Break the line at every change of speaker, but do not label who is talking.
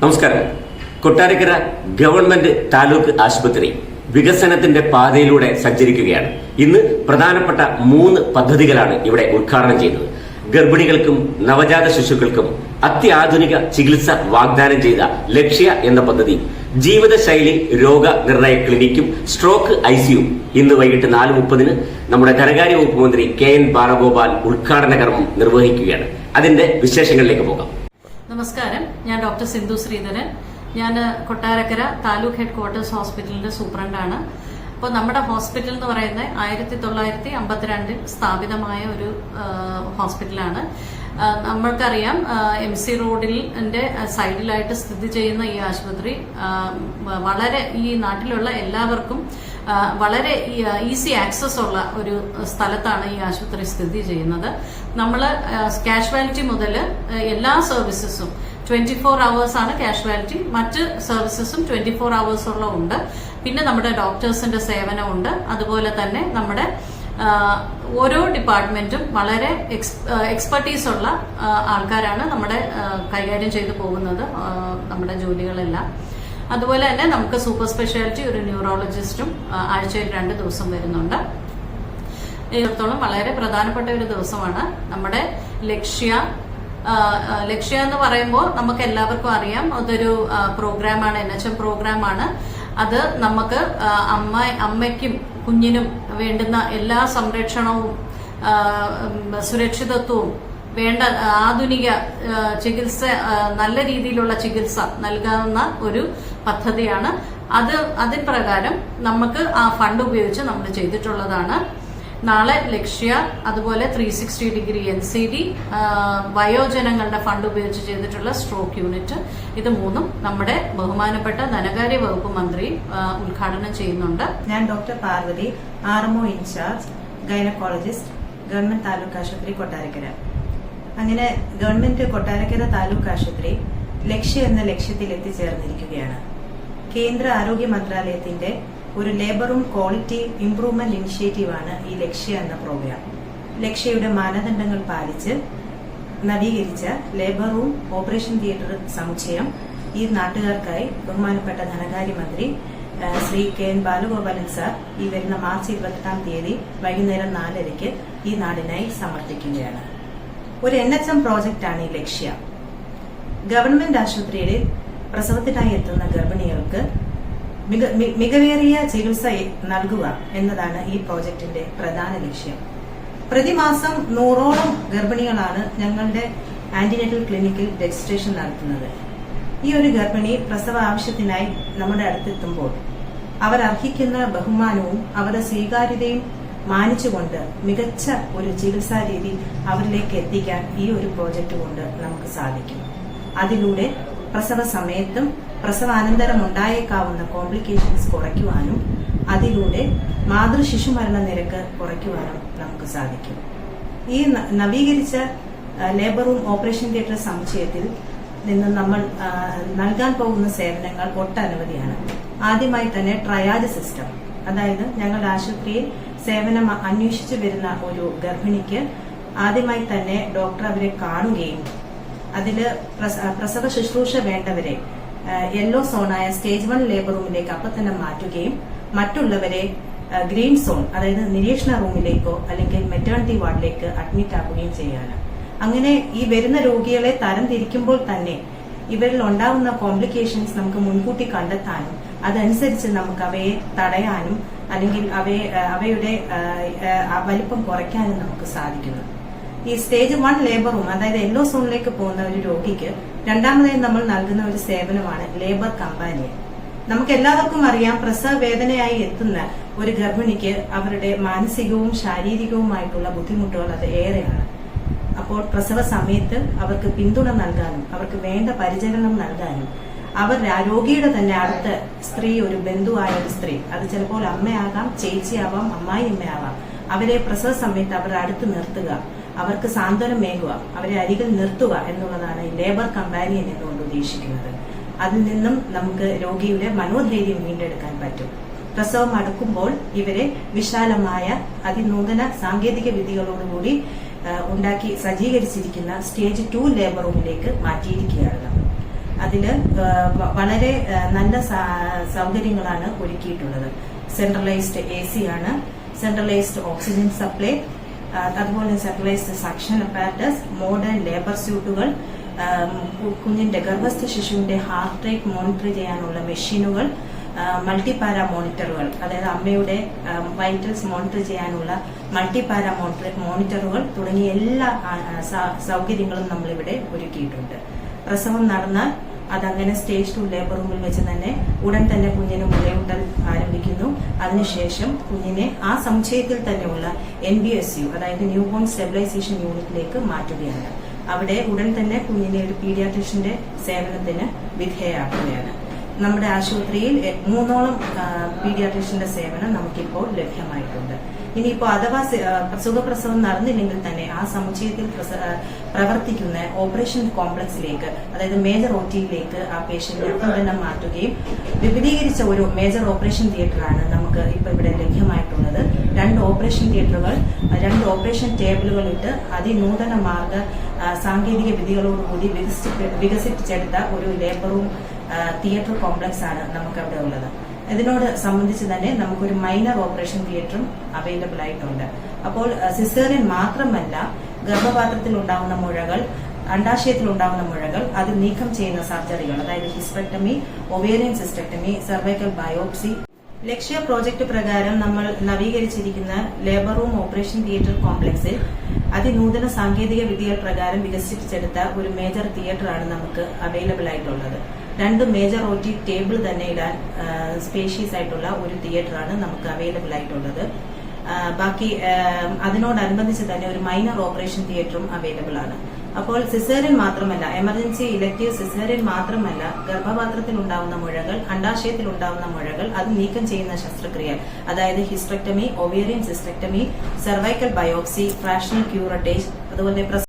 നമസ്കാരം. കൊട്ടാരക്കര ഗവൺമെന്റ് താലൂക്ക് ആശുപത്രി വികസനത്തിന്റെ പാതയിലൂടെ സഞ്ചരിക്കുകയാണ്. ഇന്ന് പ്രധാനപ്പെട്ട മൂന്ന് പദ്ധതികളാണ് ഇവിടെ ഉദ്ഘാടനം ചെയ്തത് ഗർഭിണികൾക്കും നവജാത ശിശുക്കൾക്കും അത്യാധുനിക ചികിത്സ വാഗ്ദാനം ചെയ്ത ലക്ഷ്യ എന്ന പദ്ധതി ജീവിതശൈലി രോഗ നിർണയ ക്ലിനിക്കും സ്ട്രോക്ക് ഐസിയു ഇന്ന് വൈകിട്ട് നാല് മുപ്പതിന് നമ്മുടെ ധനകാര്യ വകുപ്പ് മന്ത്രി കെ എൻ ബാലഗോപാൽ ഉദ്ഘാടന കർമ്മം നിർവഹിക്കുകയാണ്. അതിന്റെ വിശേഷങ്ങളിലേക്ക് പോകാം.
നമസ്കാരം. ഞാൻ ഡോക്ടർ സിന്ധു ശ്രീധരൻ. ഞാൻ കൊട്ടാരക്കര താലൂക്ക് ഹെഡ് ക്വാർട്ടേഴ്സ് ഹോസ്പിറ്റലിന്റെ സൂപ്രണ്ടാണ്. അപ്പോൾ നമ്മുടെ ഹോസ്പിറ്റൽ എന്ന് പറയുന്നത് ആയിരത്തി തൊള്ളായിരത്തി അമ്പത്തിരണ്ടിൽ സ്ഥാപിതമായ ഒരു ഹോസ്പിറ്റലാണ്. നമ്മൾക്കറിയാം എം സി റോഡിന്റെ സൈഡിലായിട്ട് സ്ഥിതി ചെയ്യുന്ന ഈ ആശുപത്രി വളരെ ഈ നാട്ടിലുള്ള എല്ലാവർക്കും വളരെ ഈസി ആക്സസ് ഉള്ള ഒരു സ്ഥലത്താണ് ഈ ആശുപത്രി സ്ഥിതി ചെയ്യുന്നത്. നമ്മൾ കാഷ്വാലിറ്റി മുതൽ എല്ലാ സർവീസസും ട്വന്റി ഫോർ അവേഴ്സ് ആണ് കാഷ്വാലിറ്റി മറ്റ് സർവീസസും ട്വന്റി ഫോർ അവേഴ്സുള്ള ഉണ്ട്. പിന്നെ നമ്മുടെ ഡോക്ടേഴ്സിന്റെ സേവനമുണ്ട് അതുപോലെ തന്നെ നമ്മുടെ ഓരോ ഡിപ്പാർട്ട്മെന്റും വളരെ എക്സ്പെർട്ടീസ് ഉള്ള ആൾക്കാരാണ് നമ്മുടെ കൈകാര്യം ചെയ്തു പോകുന്നത് നമ്മുടെ ജോലികളെല്ലാം. അതുപോലെ തന്നെ നമുക്ക് സൂപ്പർ സ്പെഷ്യാലിറ്റി ഒരു ന്യൂറോളജിസ്റ്റും ആഴ്ചയിൽ രണ്ട് ദിവസം വരുന്നുണ്ട്. ഇടത്തോളം വളരെ പ്രധാനപ്പെട്ട ഒരു ദിവസമാണ്. നമ്മുടെ ലക്ഷ്യ ലക്ഷ്യ എന്ന് പറയുമ്പോൾ നമുക്ക് എല്ലാവർക്കും അറിയാം അതൊരു പ്രോഗ്രാം പ്രോഗ്രാമാണ് എൻ എച്ച് എം പ്രോഗ്രാമാണ്. അത് നമുക്ക് അമ്മ അമ്മയ്ക്കും കുഞ്ഞിനും വേണ്ടുന്ന എല്ലാ സംരക്ഷണവും സുരക്ഷിതത്വവും വേണ്ട ആധുനിക ചികിത്സ നല്ല രീതിയിലുള്ള ചികിത്സ നൽകാവുന്ന ഒരു പദ്ധതിയാണ്. അത് അതിപ്രകാരം നമുക്ക് ആ ഫണ്ട് ഉപയോഗിച്ച് നമ്മൾ ചെയ്തിട്ടുള്ളതാണ്. നാളെ ലക്ഷ്യ അതുപോലെ three sixty degree N C D വയോജനങ്ങളുടെ fund ഉപയോഗിച്ച് ചെയ്തിട്ടുള്ള സ്ട്രോക്ക് യൂണിറ്റ് ഇത് മൂന്നും നമ്മുടെ ബഹുമാനപ്പെട്ട ധനകാര്യ വകുപ്പ് മന്ത്രി ഉദ്ഘാടനം ചെയ്യുന്നുണ്ട്.
ഞാൻ doctor Parvathi R M O incharge gynaecologist government taluk ആശുപത്രി കൊട്ടാരക്കര. അങ്ങനെ ഗവൺമെന്റ് കൊട്ടാരക്കര താലൂക്ക് ആശുപത്രി ലക്ഷ്യം എന്ന ലക്ഷ്യത്തിൽ എത്തിച്ചേർന്നിരിക്കുകയാണ്. കേന്ദ്ര ആരോഗ്യ മന്ത്രാലയത്തിന്റെ ഒരു ലേബറും ക്വാളിറ്റി ഇംപ്രൂവ്മെന്റ് ഇനിഷ്യേറ്റീവാണ് ഈ ലക്ഷ്യ എന്ന പ്രോഗ്രാം ലക്ഷ്യയുടെ മാനദണ്ഡങ്ങൾ പാലിച്ച് നവീകരിച്ച ലേബർ റൂം ഓപ്പറേഷൻ തിയേറ്റർ സമുച്ചയം ഈ നാട്ടുകാർക്കായി ബഹുമാനപ്പെട്ട ധനകാര്യമന്ത്രി Shri K N Balagopalan sir ഈ വരുന്ന മാർച്ച് ഇരുപത്തെട്ടാം തീയതി വൈകുന്നേരം നാലരയ്ക്ക് ഈ നാടിനായി സമർപ്പിക്കുകയാണ്. ഒരു എൻ എച്ച് എം പ്രോജക്റ്റാണ് ഈ ലക്ഷ്യ. ഗവൺമെന്റ് ആശുപത്രിയിൽ പ്രസവത്തിനായി എത്തുന്ന ഗർഭിണികൾക്ക് മികവേറിയ ചികിത്സ നൽകുക എന്നതാണ് ഈ പ്രോജക്റ്റിന്റെ പ്രധാന ലക്ഷ്യം. പ്രതിമാസം നൂറോളം ഗർഭിണികളാണ് ഞങ്ങളുടെ ആന്റിനേറ്റൽ ക്ലിനിക്കിൽ രജിസ്ട്രേഷൻ നടത്തുന്നത്. ഈ ഒരു ഗർഭിണി പ്രസവ ആവശ്യത്തിനായി നമ്മുടെ അടുത്തെത്തുമ്പോൾ അവർ അർഹിക്കുന്ന ബഹുമാനവും അവരുടെ സ്വീകാര്യതയും മാനിച്ചുകൊണ്ട് മികച്ച ഒരു ചികിത്സാ രീതി അവരിലേക്ക് എത്തിക്കാൻ ഈ ഒരു പ്രോജക്റ്റ് കൊണ്ട് നമുക്ക് സാധിക്കും. അതിലൂടെ പ്രസവ സമയത്തും പ്രസവാനന്തരം ഉണ്ടായേക്കാവുന്ന കോംപ്ലിക്കേഷൻസ് കുറയ്ക്കുവാനും അതിലൂടെ മാതൃശിശു മരണ നിരക്ക് കുറയ്ക്കുവാനും നമുക്ക് സാധിക്കും. ഈ നവീകരിച്ച ലേബർ റൂം ഓപ്പറേഷൻ തിയേറ്റർ സമുച്ചയത്തിൽ നിന്ന് നമ്മൾ നൽകാൻ പോകുന്ന സേവനങ്ങൾ ഒട്ടനവധിയാണ്. ആദ്യമായി തന്നെ ട്രയാജ് സിസ്റ്റം അതായത് ഞങ്ങളുടെ ആശുപത്രിയിൽ സേവനം അന്വേഷിച്ചു വരുന്ന ഒരു ഗർഭിണിക്ക് ആദ്യമായി തന്നെ ഡോക്ടർ അവരെ കാണുകയും അതിൽ പ്രസവ ശുശ്രൂഷ വേണ്ടവരെ യെല്ലോ സോണായ സ്റ്റേജ് വൺ ലേബർ റൂമിലേക്ക് അപ്പം തന്നെ മാറ്റുകയും മറ്റുള്ളവരെ ഗ്രീൻ സോൺ അതായത് നിരീക്ഷണ റൂമിലേക്കോ അല്ലെങ്കിൽ മെറ്റേണിറ്റി വാർഡിലേക്ക് അഡ്മിറ്റ് ആക്കുകയും ചെയ്യാണ്. അങ്ങനെ ഈ വരുന്ന രോഗികളെ തരംതിരിക്കുമ്പോൾ തന്നെ ഇവരിൽ ഉണ്ടാവുന്ന കോംപ്ലിക്കേഷൻസ് നമുക്ക് മുൻകൂട്ടി കണ്ടെത്താനും അതനുസരിച്ച് നമുക്ക് അവയെ തടയാനും അല്ലെങ്കിൽ അവയെ അവയുടെ വലിപ്പം കുറയ്ക്കാനും നമുക്ക് സാധിക്കുന്നു. ഈ സ്റ്റേജ് വൺ ലേബർ റൂം അതായത് യെല്ലോ സോണിലേക്ക് പോകുന്ന ഒരു രോഗിക്ക് രണ്ടാമതായി നമ്മൾ നൽകുന്ന ഒരു സേവനമാണ് ലേബർ കമ്പാനിയൻ നമുക്ക് എല്ലാവർക്കും അറിയാം പ്രസവ വേദനയായി എത്തുന്ന ഒരു ഗർഭിണിക്ക് അവരുടെ മാനസികവും ശാരീരികവുമായിട്ടുള്ള ബുദ്ധിമുട്ടുകൾ അത് ഏറെയാണ്. അപ്പോൾ പ്രസവ സമയത്ത് അവർക്ക് പിന്തുണ നൽകാനും അവർക്ക് വേണ്ട പരിചരണം നൽകാനും അവർ രോഗിയുടെ തന്നെ അടുത്ത സ്ത്രീ ഒരു ബന്ധുവായ ഒരു സ്ത്രീ. അത് ചിലപ്പോൾ അമ്മയാകാം ചേച്ചിയാവാം അമ്മായിയമ്മയാവാം. അവരെ പ്രസവ സമയത്ത് അവരുടെ അടുത്ത് നിർത്തുക. അവർക്ക് സാന്ത്വനം മേകുക അവരെ അരികിൽ നിർത്തുക എന്നുള്ളതാണ് ലേബർ കമ്പാനിയൻ എന്നുകൊണ്ട് ഉദ്ദേശിക്കുന്നത്. അതിൽ നിന്നും നമുക്ക് രോഗിയുടെ മനോധൈര്യം വീണ്ടെടുക്കാൻ പറ്റും. പ്രസവം അടുക്കുമ്പോൾ ഇവരെ വിശാലമായ അതിനൂതന സാങ്കേതിക വിദ്യകളോടുകൂടി ഉണ്ടാക്കി സജ്ജീകരിച്ചിരിക്കുന്ന സ്റ്റേജ് ടു ലേബർ റൂമിലേക്ക് മാറ്റിയിരിക്കുകയാണ് നമ്മൾ. വ- വളരെ നല്ല സൗകര്യങ്ങളാണ് ഒരുക്കിയിട്ടുള്ളത്. സെൻട്രലൈസ്ഡ് എ സി ആണ് സെൻട്രലൈസ്ഡ് ഓക്സിജൻ സപ്ലൈ അതുപോലെ centralised suction apparatus modern labour സ്യൂട്ടുകൾ കുഞ്ഞിന്റെ ഗർഭസ്ഥ ശിശുവിന്റെ ഹാർട്ട് റേറ്റ് മോണിറ്റർ ചെയ്യാനുള്ള മെഷീനുകൾ മൾട്ടിപാര മോണിറ്ററുകൾ അതായത് അമ്മയുടെ വൈറ്റൽസ് മോണിറ്റർ ചെയ്യാനുള്ള മൾട്ടിപാര മോണിറ്ററുകൾ തുടങ്ങിയ എല്ലാ സൗകര്യങ്ങളും നമ്മളിവിടെ ഒരുക്കിയിട്ടുണ്ട്. പ്രസവം നടന്നാൽ അതങ്ങനെ സ്റ്റേജ് ടു ലേബർ റൂമിൽ വെച്ച് തന്നെ ഉടൻ തന്നെ കുഞ്ഞിന് മുലയൂട്ടൽ ആരംഭിക്കുന്നു. അതിനുശേഷം കുഞ്ഞിനെ ആ സമുച്ചയത്തിൽ തന്നെയുള്ള എൻ ബി എസ് യു അതായത് ന്യൂ ബോൺ സ്റ്റെബിലൈസേഷൻ യൂണിറ്റിലേക്ക് മാറ്റുകയാണ്. അവിടെ ഉടൻ തന്നെ കുഞ്ഞിനെ ഒരു പീഡിയാട്രിഷ്യന്റെ സേവനത്തിന് വിധേയമാക്കുകയാണ് നമ്മുടെ ആശുപത്രിയിൽ മൂന്നോളം പീഡിയാട്രീഷ്യന്റെ സേവനം നമുക്കിപ്പോൾ ലഭ്യമായിട്ടുണ്ട്. ഇനിയിപ്പോൾ അഥവാ സുഖപ്രസവം നടന്നില്ലെങ്കിൽ തന്നെ ആ സമുച്ചയത്തിൽ പ്രവർത്തിക്കുന്ന ഓപ്പറേഷൻ കോംപ്ലക്സിലേക്ക് അതായത് മേജർ ഒ ടിയിലേക്ക് ആ പേഷ്യന്റിനെ തന്നെ മാറ്റുകയും വിപുലീകരിച്ച ഒരു മേജർ ഓപ്പറേഷൻ തിയേറ്ററാണ് നമുക്ക് ഇപ്പൊ ഇവിടെ ലഭ്യമായിട്ടുള്ളത്. രണ്ട് ഓപ്പറേഷൻ തിയേറ്ററുകൾ രണ്ട് ഓപ്പറേഷൻ ടേബിളുകൾ ഇട്ട് അതിനൂതന മാർഗ സാങ്കേതിക വിദ്യകളോടുകൂടി വികസിപ്പിച്ചെടുത്ത ഒരു ലേബറും തിയേറ്റർ കോംപ്ലക്സ് ആണ് നമുക്ക് അവിടെ ഉള്ളത്. ഇതിനോട് സംബന്ധിച്ച് തന്നെ നമുക്കൊരു മൈനർ ഓപ്പറേഷൻ തിയേറ്ററും അവൈലബിൾ ആയിട്ടുണ്ട്. അപ്പോൾ സിസേറിയൻ മാത്രമല്ല ഗർഭപാത്രത്തിൽ ഉണ്ടാവുന്ന മുഴകൾ അണ്ടാശയത്തിൽ ഉണ്ടാവുന്ന മുഴകൾ അത് നീക്കം ചെയ്യുന്ന സർജറികൾ അതായത് hysterectomy ovarian cystectomy cervical biopsy Lakshya project പ്രകാരം നമ്മൾ നവീകരിച്ചിരിക്കുന്ന ലേബർ റൂം ഓപ്പറേഷൻ തിയേറ്റർ കോംപ്ലക്സിൽ അതിനൂതന സാങ്കേതിക വിദ്യകൾ പ്രകാരം വികസിപ്പിച്ചെടുത്ത ഒരു മേജർ തിയേറ്റർ ആണ് നമുക്ക് അവൈലബിൾ ആയിട്ടുള്ളത്. രണ്ട് മേജർ ഒ ടി ടേബിൾ തന്നെ ഇടാൻ സ്പേഷ്യസ് ആയിട്ടുള്ള ഒരു തിയേറ്റർ ആണ് നമുക്ക് അവൈലബിൾ ആയിട്ടുള്ളത്. ബാക്കി അതിനോടനുബന്ധിച്ച് തന്നെ ഒരു മൈനർ ഓപ്പറേഷൻ തിയേറ്ററും അവൈലബിൾ ആണ്. അപ്പോൾ സിസേറിയൻ മാത്രമല്ല എമർജൻസി ഇലക്റ്റീവ് സിസേറിയൻ മാത്രമല്ല ഗർഭപാത്രത്തിൽ ഉണ്ടാവുന്ന മുഴകൾ അണ്ടാശയത്തിൽ ഉണ്ടാവുന്ന മുഴകൾ അത് നീക്കം ചെയ്യുന്ന ശസ്ത്രക്രിയ. അതായത് hysterectomy ovarian cystectomy cervical biopsy fractional curettage അതുപോലെ